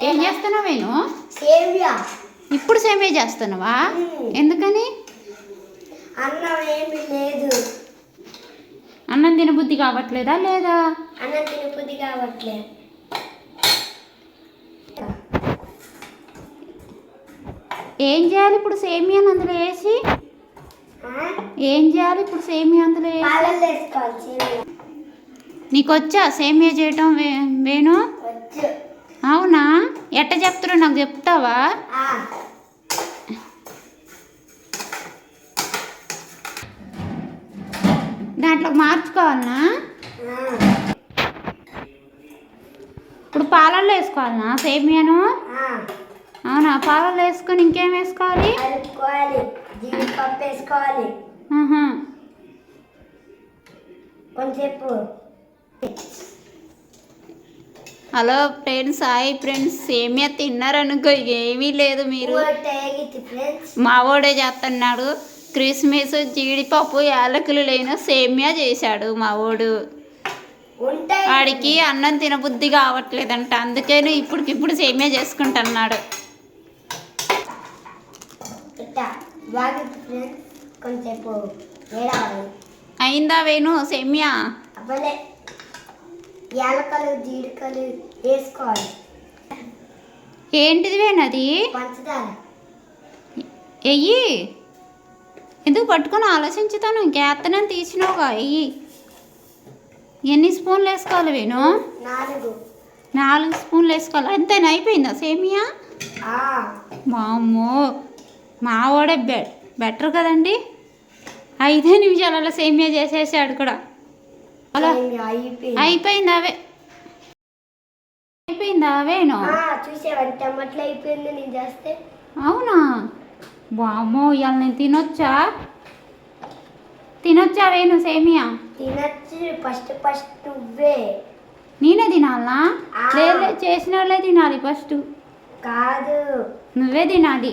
ఏం చేస్తున్నావు నేను సేమియా. ఇప్పుడు సేమే చేస్తున్నావా. ఎందుకని? అన్నం ఏమి లేదు. అన్నం తినబుద్ధి కావట్లేదా లేదా? అన్నం తినబుద్ధి కావట్లే ఏం చేయాలి ఇప్పుడు సేమియా అందులో వేసి? ఏం చేయాలి ఇప్పుడు సేమియా అందులో వేసి? సేమియా. నీకు వచ్చా సేమియా చేయటం వేణు? వచ్చు. అవునా ఎట్ట చెప్తున్నావు నాకు చెప్తావా. దాంట్లో మార్చుకోవాలనా. ఇప్పుడు పాలల్లో వేసుకోవాలనా సేమియాను. అవునా పాలల్లో వేసుకొని ఇంకేం వేసుకోవాలి జీడిపప్పు వేసుకోవాలి. కొంచెంసేపు హలో ఫ్రెండ్స్ హాయ్ ఫ్రెండ్స్. సేమియా తిన్నారనుకో ఏమీ లేదు మీరు. టేగితి ఫ్రెండ్స్ మా వాడే చేస్తున్నాడు క్రిస్మస్ జీడిపప్పు యాలకులు లేని సేమియా చేశాడు మా వాడు. ఉంటాయి వాడికి అన్నం తినబుద్ధి కావట్లేదంట. అందుకని ఇప్పటికిప్పుడు సేమియా చేసుకుంటున్నాడు. అయిందా వేణు సేమియా? యాలకలు జీడికలు వేసుకోవాలి. ఏంటిది వేణు అది? పంచదార. ఎయ్యి ఎందుకు పట్టుకొని ఆలోచించుతాను? ఇంకేత్తనని తీసినావుగా ఎయ్యి ఎన్ని స్పూన్లు వేసుకోవాలి వేణు? నాలుగు. నాలుగు స్పూన్లు వేసుకోవాలి. అంతేనా? అయిపోయిందా సేమియా? ఆ. మామ్మో మావాడే బె బెటర్ కదండి? ఐదే నిమిషాలలో సేమియా చేసేసాడు కూడా. అలా. సేమియా అయిపోయింది. అవే అయిపోయిందా అవేను ఆ, చూసావా టమాటలు అయిపోయింది నేను చేస్తే. అవునా? వామ్మో ఇవాళ నేను తినొచ్చా? తినొచ్చా వేణు సేమియా? తినచ్చు ఫస్ట్ ఫస్ట్ నువ్వే. నేనే తినాలా. లేదు చేసిన వాళ్ళే తినాలి ఫస్ట్. కాదు. నువ్వే తినాలి.